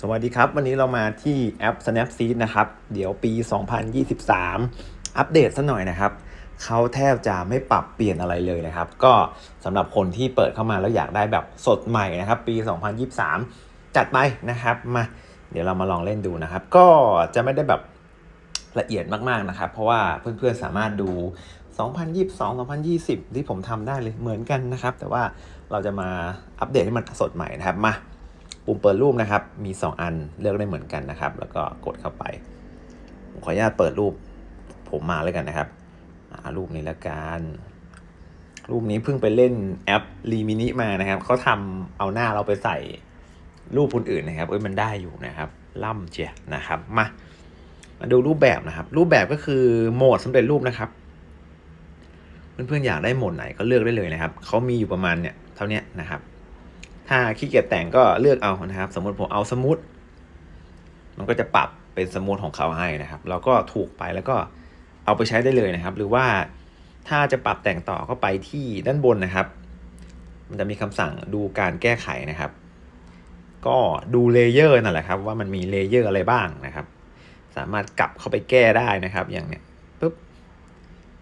สวัสดีครับ วันนี้เรามาที่แอป Snapseed นะครับ เดี๋ยวปี 2023 อัปเดตซะหน่อยนะครับ เขาแทบจะไม่ปรับเปลี่ยนอะไรเลยนะครับ ก็สำหรับคนที่เปิดเข้ามาแล้วอยากได้แบบสดใหม่นะครับ ปี 2023 จัดไปนะครับ มา เดี๋ยวเรามาลองเล่นดูนะครับ ก็จะไม่ได้แบบละเอียดมากๆนะครับ เพราะว่าเพื่อนๆสามารถดู 2022 2020 ที่ผมทำได้เลยเหมือนกันนะครับ แต่ว่าเราจะมาอัปเดตให้มันสดใหม่นะครับ มา ปุ่มเปิดรูปนะครับ มี 2 อันเลือกได้เหมือนกันนะครับ แล้วก็กดเข้าไป ผมขออนุญาตเปิดรูป ผมมาเลยกันนะครับรูปนี้ละกันรูปนี้เพิ่งไปเล่นแอปรีมินิมานะครับเขาทำเอาหน้าเราไปใส่รูปคนอื่นนะครับเอ้ยมันได้อยู่นะครับ ล่ำเจียนะครับ มามาดูรูปแบบนะครับ รูปแบบก็คือโหมดสำเร็จรูปนะครับ เพื่อนๆอยากได้โหมดไหนก็เลือกได้เลยนะครับเขามีอยู่ประมาณเนี่ยเท่านี้นะครับ ถ้าขี้เกียจแต่งก็เลือกเอานะครับ สมมติผมเอาสมูทมันก็จะปรับเป็นสมูทของเขาให้นะครับ เราก็ถูกไปแล้วก็เอาไปใช้ได้เลยนะครับ หรือว่าถ้าจะปรับแต่งต่อก็ไปที่ด้านบนนะครับ มันจะมีคำสั่งดูการแก้ไขนะครับ ก็ดูเลเยอร์นั่นแหละครับ ว่ามันมีเลเยอร์อะไรบ้างนะครับ สามารถกลับเข้าไปแก้ได้นะครับ อย่างเนี้ยปุ๊บ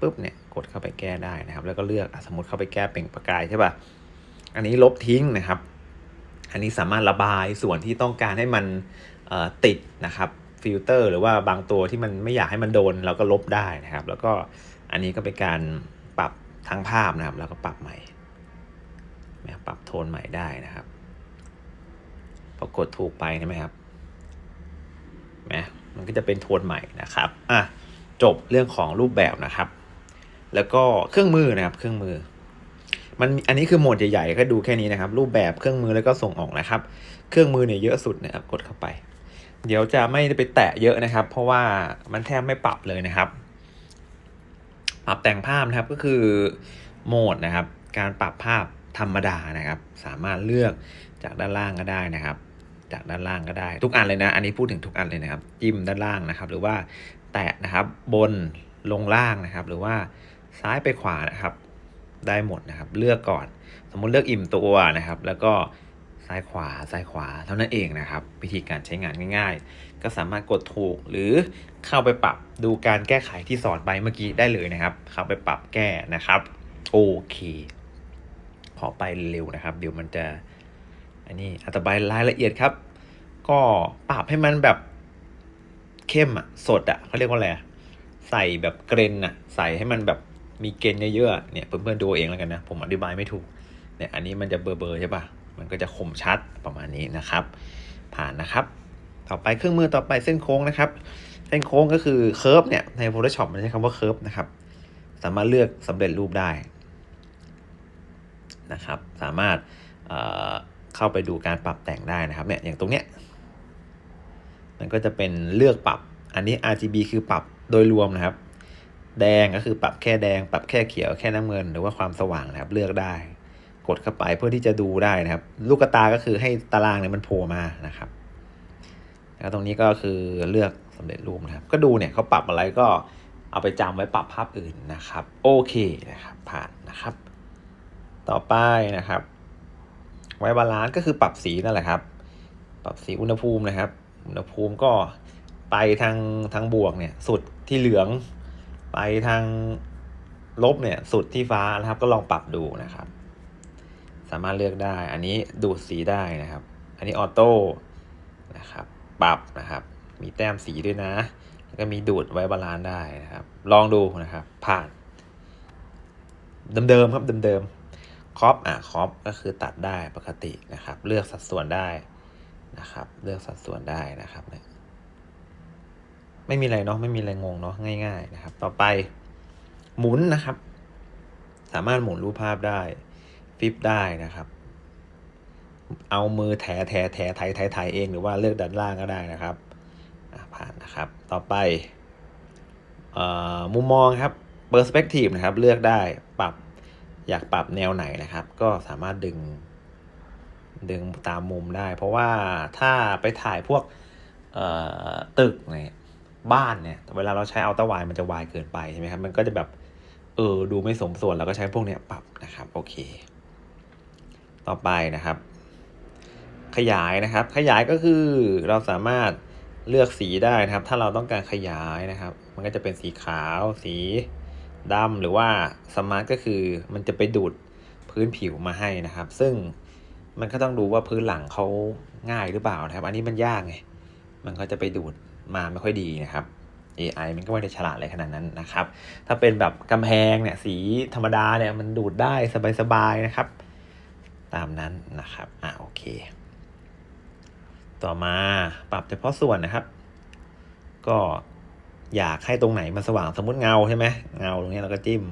ปุ๊บเนี่ยกดเข้าไปแก้ได้นะครับ แล้วก็เลือกอสมมติเข้าไปแก้เปล่งประกายใช่ป่ะอันนี้ลบทิ้งนะครับ อันนี้สามารถระบายส่วนที่ต้องการให้มันติดนะครับฟิลเตอร์หรือว่าบางตัวที่มันไม่อยากให้มันโดนเราก็ลบได้นะครับ แล้วก็อันนี้ก็เป็นการปรับทั้งภาพนะครับ แล้วก็ปรับใหม่นะปรับโทนใหม่ได้นะครับพอกดถูกไปใช่ไหมครับแหมมันก็จะเป็นโทนใหม่นะครับอะจบเรื่องของรูปแบบนะครับ แล้วก็เครื่องมือนะครับเครื่องมือ มันอันนี้คือโหมดใหญ่ๆก็ดูแค่นี้นะครับ รูปแบบเครื่องมือแล้วก็ส่งออกนะครับ เครื่องมือเนี่ยเยอะสุดนะครับกดเข้าไป เดี๋ยวจะไม่ไปแตะเยอะนะครับ เพราะว่ามันแทบไม่ปรับเลยนะครับ ปรับแต่งภาพนะครับก็คือโหมดนะครับ การปรับภาพธรรมดานะครับ สามารถเลือกจากด้านล่างก็ได้นะครับ จากด้านล่างก็ได้ ทุกอันเลยนะ อันนี้พูดถึงทุกอันเลยนะครับ จิ้มด้านล่างนะครับ หรือว่าแตะนะครับบนลงล่างนะครับ หรือว่าซ้ายไปขวานะครับ ได้หมดนะครับ เลือกก่อน สมมุติเลือกอิ่มตัวนะครับ แล้วก็ซ้ายขวาซ้ายขวาเท่านั้นเองนะครับ วิธีการใช้งานง่าย ๆ ก็สามารถกดถูกหรือเข้าไปปรับดูการแก้ไขที่สอนไปเมื่อกี้ได้เลยนะครับ เข้าไปปรับแก้นะครับโอเค ขอไปเร็วนะครับ เดี๋ยวมันจะอันนี้อธิบายรายละเอียดครับ ก็ปรับให้มันแบบเข้มอะสดอะเขาเรียกว่าอะไรใส่แบบเกรนอะใส่ให้มันแบบ มีเกรนเยอะๆเนี่ยเพื่อนๆดูเองแล้วกันนะ ผมอธิบายไม่ถูกเนี่ยอันนี้มันจะเบอร์ๆใช่ปะมันก็จะคมชัดประมาณนี้นะครับ ผ่านนะครับ ต่อไปเครื่องมือต่อไปเส้นโค้งนะครับ เส้นโค้งก็คือเคิร์ฟเนี่ยใน Photoshop มันใช้คำว่าเคิร์ฟนะครับ สามารถเลือกสำเร็จรูปได้นะครับ สามารถเเข้าไปดูการปรับแต่งได้นะครับเนี่ยอย่างตรงเนี้ยมันก็จะเป็นเลือกปรับ อันนี้ RGB คือปรับโดยรวมนะครับ แดงก็คือปรับแค่แดง ปรับแค่เขียวแค่น้ำเงิน หรือว่าความสว่างนะครับเลือกได้ กดเข้าไปเพื่อที่จะดูได้นะครับ ลูกตาก็คือให้ตารางเนี่ยมันโผล่มานะครับแล้วตรงนี้ก็คือเลือกสำเร็จรูปนะครับ ก็ดูเนี่ยเขาปรับอะไรก็เอาไปจำไว้ปรับภาพอื่นนะครับ โอเคนะครับ ผ่านนะครับ ต่อไปนะครับ ไว้บาลานซ์ก็คือปรับสีนั่นแหละครับ ปรับสีอุณหภูมินะครับ อุณหภูมิก็ไปทางทางบวกเนี่ย สุดที่เหลือง ไปทางลบเนี่ยสุดที่ฟ้านะครับ ก็ลองปรับดูนะครับ สามารถเลือกได้ อันนี้ดูดสีได้นะครับ อันนี้ออโต้นะครับ ปรับนะครับ มีแต้มสีด้วยนะแล้วก็มีดูดไว้บาลานซ์ได้นะครับ ลองดูนะครับ ผ่านเดิมๆครับเดิมๆครอปอะครอปก็คือตัดได้ปกตินะครับ เลือกสัดส่วนได้นะครับ เลือกสัดส่วนได้นะครับ ไม่มีอะไรเนาะไม่มีอะไรงงเนาะง่าย ๆ นะครับ ต่อไปหมุนนะครับ สามารถหมุนรูปภาพได้ฟิปได้นะครับ เอามือแถแถแถไถไถไถเองหรือว่าเลือกด้านล่างก็ได้นะครับผ่านนะครับ ต่อไปมุมมองครับ perspective นะครับ เลือกได้ปรับอยากปรับแนวไหนนะครับ ก็สามารถดึง ดึงตามมุมได้ เพราะว่าถ้าไปถ่ายพวกตึกเนี่ย บ้านเนี่ย เวลาเราใช้อัลตร้าไวมันจะวายเกินไปใช่ไหมครับ มันก็จะแบบ เออ ดูไม่สมส่วนเราก็ใช้พวกเนี้ยปรับนะครับ โอเค ต่อไปนะครับ ขยายนะครับ ขยายก็คือเราสามารถเลือกสีได้นะครับ ถ้าเราต้องการขยายนะครับ มันก็จะเป็นสีขาว สีดำหรือว่าสมาร์ทก็คือมันจะไปดูดพื้นผิวมาให้นะครับ ซึ่งมันก็ต้องดูว่าพื้นหลังเขาง่ายหรือเปล่านะครับ อันนี้มันยากไง มันก็จะไปดูด มาไม่ค่อยดีนะครับ AI มันก็ไม่ได้ฉลาดอะไรขนาดนั้นนะครับ ถ้าเป็นแบบกำแพงเนี่ยสีธรรมดาเนี่ยมันดูดได้สบายๆนะครับ ตามนั้นนะครับ อะโอเค ต่อมาปรับเฉพาะส่วนนะครับ ก็อยากให้ตรงไหนมันสว่างสมมติเงาใช่ไหมเงาตรงนี้เราก็จิ้ม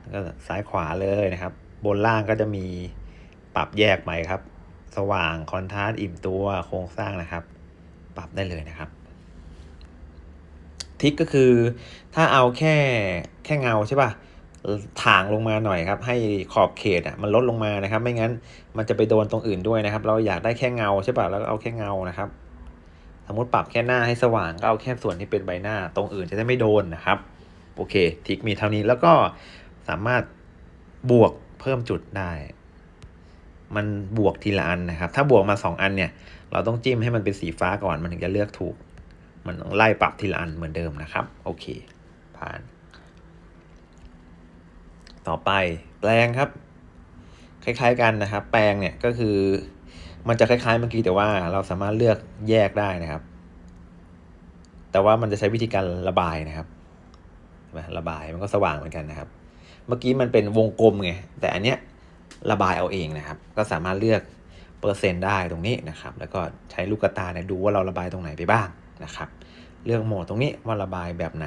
แล้วก็ซ้ายขวาเลยนะครับ บนล่างก็จะมีปรับแยกไปครับ สว่างคอนทราสต์อิ่มตัวโครงสร้างนะครับ ปรับได้เลยนะครับ ทิกก็คือถ้าเอาแค่แค่เงาใช่ป่ะถางลงมาหน่อยครับ ให้ขอบเขตอะมันลดลงมานะครับ ไม่งั้นมันจะไปโดนตรงอื่นด้วยนะครับ เราอยากได้แค่เงาใช่ป่ะแล้วก็เอาแค่เงานะครับ สมมติปรับแค่หน้าให้สว่างก็เอาแค่ส่วนที่เป็นใบหน้า ตรงอื่นจะได้ไม่โดนนะครับ โอเคทิกมีเท่านี้แล้วก็สามารถบวกเพิ่มจุดได้ มันบวกทีละอันนะครับ ถ้าบวกมาสองอันเนี่ย เราต้องจิ้มให้มันเป็นสีฟ้าก่อน มันถึงจะเลือกถูก มันต้องไล่ปรับทีละอันเหมือนเดิมนะครับ โอเค ผ่าน ต่อไปแปลงครับ คล้ายๆกันนะครับ แปลงเนี่ยก็คือ มันจะคล้ายๆเมื่อกี้แต่ว่าเราสามารถเลือกแยกได้นะครับ แต่ว่ามันจะใช้วิธีการระบายนะครับระบายมันก็สว่างเหมือนกันนะครับ เมื่อกี้มันเป็นวงกลมไง แต่อันเนี้ย ระบายเอาเองนะครับ ก็สามารถเลือกเปอร์เซ็นต์ได้ตรงนี้นะครับ แล้วก็ใช้ลูกตาเนี่ยดูว่าเราระบายตรงไหนไปบ้างนะครับ เลือกโหมดตรงนี้ว่าระบายแบบไหน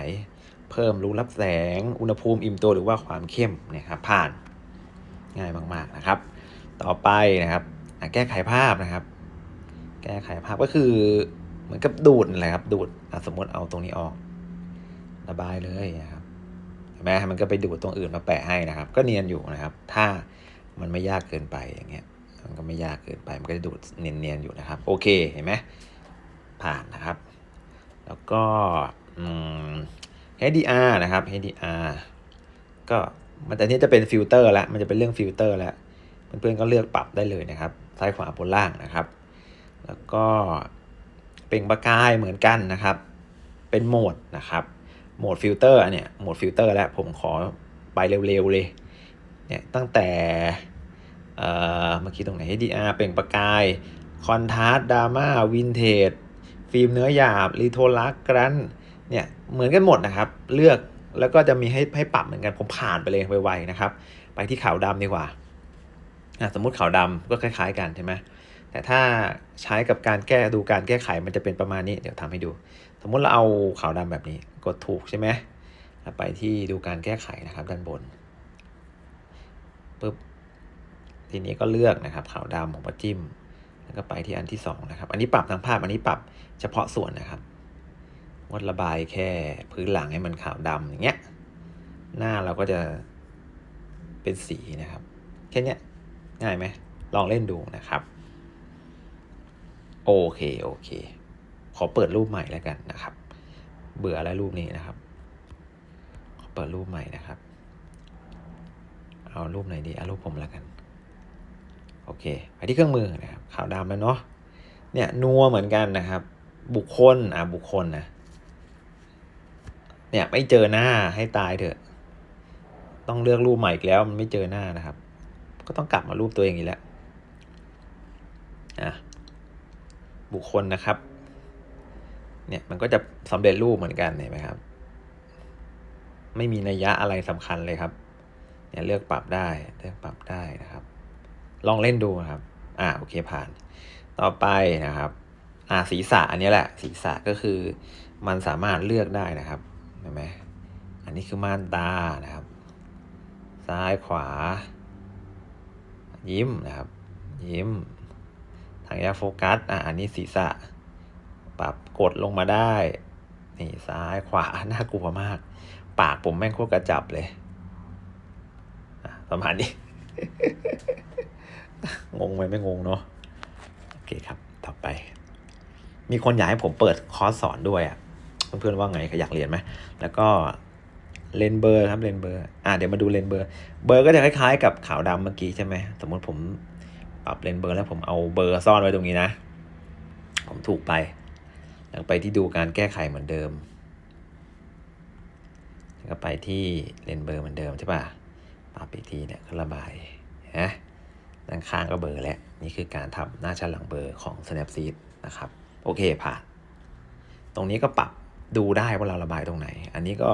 เพิ่มรูรับแสง อุณหภูมิอิ่มตัวหรือว่าความเข้มเนี่ยครับผ่านง่ายมากๆนะครับ ต่อไปนะครับแก้ไขภาพนะครับ แก้ไขภาพก็คือเหมือนกับดูดนั่นแหละครับ ดูดสมมติเอาตรงนี้ออก ระบายเลยนะครับเห็นไหมมันก็ไปดูดตรงอื่นมาแปะให้นะครับ ก็เนียนอยู่นะครับ ถ้า มันไม่ยากเกินไปอย่างเงี้ยมันก็ไม่ยากเกินไปมันก็จะดูดเนียนๆอยู่นะครับ โอเคเห็นไหมผ่านนะครับ แล้วก็ HDR นะครับ HDR ก็มันแต่นี้จะเป็นฟิลเตอร์แล้วมันจะเป็นเรื่องฟิลเตอร์แล้วเพื่อนๆก็เลือกปรับได้เลยนะครับ ซ้ายขวาบนล่างนะครับ แล้วก็เปล่งประกายเหมือนกันนะครับ เป็นโหมดนะครับ โหมดฟิลเตอร์อันเนี่ย โหมดฟิลเตอร์แล้วผมขอไปเร็วๆเลย เนี่ยตั้งแต่เมื่อกี้ตรงไหน HDR เปล่งประกายคอนทราสต์ดราม่าวินเทจฟิล์มเนื้อหยาบรีโทลักกรันเนี่ยเหมือนกันหมดนะครับ เลือกแล้วก็จะมีให้ให้ปรับเหมือนกันผมผ่านไปเลยไวๆนะครับ ไปที่ขาวดำดีกว่าสมมุติขาวดำก็คล้าย ๆ กันใช่ไหมแต่ถ้าใช้กับการแก้ดูการแก้ไขมันจะเป็นประมาณนี้เดี๋ยวทำให้ดู สมมุติเราเอาขาวดำแบบนี้กดถูกใช่ไหมไปที่ดูการแก้ไขนะครับด้านบน ปุ๊บทีนี้ก็เลือกนะครับขาวดำผมก็จิ้ม แล้วก็ไปที่อันที่สองนะครับ อันนี้ปรับทางภาพ อันนี้ปรับเฉพาะส่วนนะครับงดระบายแค่พื้นหลังให้มันขาวดำอย่างเงี้ย หน้าเราก็จะเป็นสีนะครับ แค่นี้ง่ายไหมลองเล่นดูนะครับ โอเค โอเค ขอเปิดรูปใหม่แล้วกันนะครับ เบื่อแล้วรูปนี้นะครับ ขอเปิดรูปใหม่นะครับ เอารูปไหนดีเอารูปผมแล้วกัน โอเค ไปที่เครื่องมือนะครับขาวดำแล้วเนาะเนี่ยนัวเหมือนกันนะครับ บุคคลอ่าบุคคลนะเนี่ยไม่เจอหน้าให้ตายเถอะ ต้องเลือกรูปใหม่อีกแล้วมันไม่เจอหน้านะครับ ก็ต้องกลับมารูปตัวเองอีกแล้วอะบุคคลนะครับ เนี่ยมันก็จะสำเร็จรูปเหมือนกันเห็นไหมครับ ไม่มีนัยยะอะไรสำคัญเลยครับ เนี่ยเลือกปรับได้เลือกปรับได้นะครับ ลองเล่นดูนะครับ อ่าโอเคผ่าน ต่อไปนะครับ อ่าศีรษะอันนี้แหละศีรษะก็คือ มันสามารถเลือกได้นะครับเห็นไหมอันนี้คือม่านตานะครับ ซ้ายขวา ยิ้มนะครับ ยิ้มทางยาโฟกัสอ่าอันนี้ศีรษะ ปรับกดลงมาได้ นี่ซ้ายขวาน่ากลัวมาก ปากผมแม่งโคตรกระจับเลย ประมาณนี้ งงไหมไม่งงเนาะโอเคครับ ต่อไป มีคนอยากให้ผมเปิดคอร์สสอนด้วยอะ่ะเพื่อนๆว่าไงอยากเรียนไหมแล้วก็เลนเบอร์ครับเลนเบอร์อ่าเดี๋ยวมาดูเลนเบอร์ เบอร์ก็จะคล้ายๆ กับขาวดำเมื่อกี้ใช่ไหมสมมติผมปรับเลนเบอร์แล้วผมเอาเบอร์ซ่อนไว้ตรงนี้นะ ผมถูกไป แล้วไปที่ดูการแก้ไขเหมือนเดิม แล้วก็ไปที่เลนเบอร์เหมือนเดิมใช่ป่ะ ปรับอีกทีเนี่ยก็ระบายนะด้านข้างก็เบอร์แล้ว นี่คือการทำหน้าชั้นหลังเบอร์ของ Snapseed นะครับ โอเคผ่าน ตรงนี้ก็ปรับดูได้ว่าเราระบายตรงไหน อันนี้ก็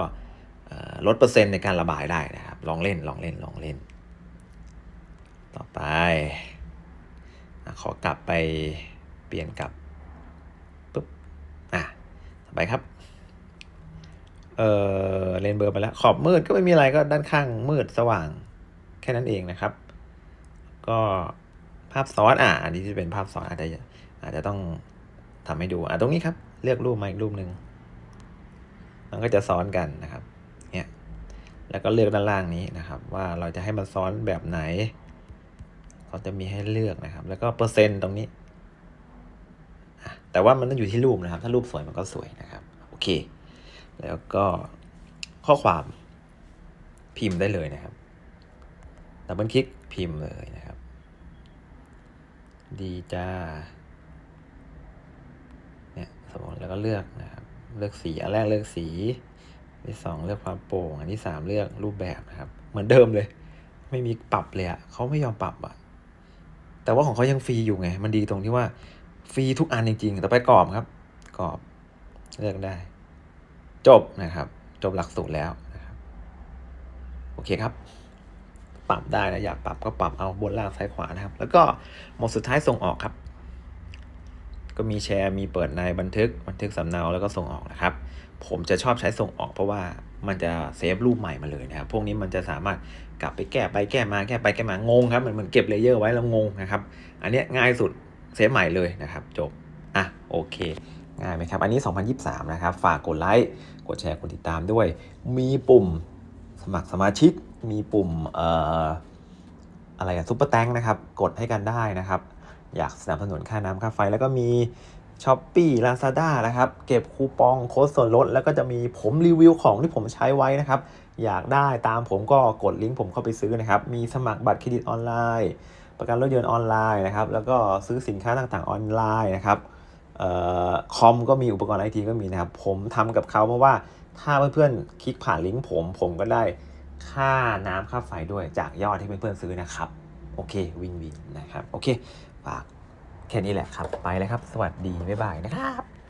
ลดเปอร์เซ็นต์ในการระบายได้นะครับ ลองเล่น ลองเล่น ลองเล่น ต่อไป ขอกลับไปเปลี่ยนกลับปุ๊บ อะ ต่อไปครับ เออเลนเบอร์ไปแล้วขอบมืดก็ไม่มีอะไรก็ด้านข้างมืดสว่าง แค่นั้นเองนะครับ ก็ภาพซ้อนอะอันนี้จะเป็นภาพซ้อนอาจจะอาจจะต้องทำให้ดูอะตรงนี้ครับ เลือกรูปมาอีกรูปหนึ่งมันก็จะซ้อนกันนะครับเนี่ยแล้วก็เลือกด้านล่างนี้นะครับ ว่าเราจะให้มันซ้อนแบบไหนเขาจะมีให้เลือกนะครับ แล้วก็เปอร์เซ็นต์ตรงนี้แต่ว่ามันต้องอยู่ที่รูปนะครับ ถ้ารูปสวยมันก็สวยนะครับ โอเค แล้วก็ข้อความพิมพ์ได้เลยนะครับดับเบิลคลิกพิมพ์เลยนะครับ ดีจ้าเนี่ยสมมติแล้วก็เลือกนะครับ เลือกสีอันแรกเลือกสีอันที่สองเลือกความโปร่งอันที่สามเลือกรูปแบบนะครับ เหมือนเดิมเลย ไม่มีปรับเลยอะเขาไม่ยอมปรับอะแต่ว่าของเขายังฟรีอยู่ไง มันดีตรงที่ว่าฟรีทุกอันจริงๆ แต่ไปกรอบครับ กรอบเลือกได้ จบนะครับ จบหลักสูตรแล้วนะครับโอเคครับ ปรับได้นะอยากปรับก็ปรับเอาบนล่างซ้ายขวานะครับ แล้วก็หมดสุดท้ายส่งออกครับ ก็มีแชร์มีเปิดในบันทึกบันทึกสำเนาแล้วก็ส่งออกนะครับ ผมจะชอบใช้ส่งออกเพราะว่ามันจะเซฟรูปใหม่มาเลยนะครับ พวกนี้มันจะสามารถกลับไปแก้ไปแก้มาแก้ไปแก้มางงครับเหมือนเหมือนเก็บเลเยอร์ไว้แล้วงงนะครับ อันนี้ง่ายสุดเซฟใหม่เลยนะครับ จบอะโอเค ง่ายไหมครับ อันนี้ 2023 นะครับ ฝากกดไลค์ กดแชร์ กดติดตามด้วย มีปุ่มสมัครสมาชิก มีปุ่มเอ่ออะไรอะซุปเปอร์แตงนะครับ กดให้กันได้นะครับ อยากสนับสนุนค่าน้ำค่าไฟ แล้วก็มี s h อ p e e Lazada นะครับ เก็บคูปองโค้ดส่วนลด แล้วก็จะมีผมรีวิวของที่ผมใช้ไว้นะครับ อยากได้ตามผมก็กดลิงก์ผมเข้าไปซื้อนะครับ มีสมัครบัตรเครดิตออนไลน์ ประกันรถยนต์ออนไลน์นะครับ แล้วก็ซื้อสินค้าต่างๆออนไลน์นะครับ คอมก็มีอุปกรณ์ไอทีก็มีนะครับ ผมทำกับเขาเพราะว่าถ้าเพื่อนๆคลิกผ่านลิงก์ผม ผมก็ได้ค่าน้ำค่าไฟด้วยจากยอดที่เพื่อนๆซื้อนะครับ โอเควินวินนะครับ โอเคฝากแค่นี้แหละครับ ไปแล้วครับ สวัสดี บ๊ายบายนะครับ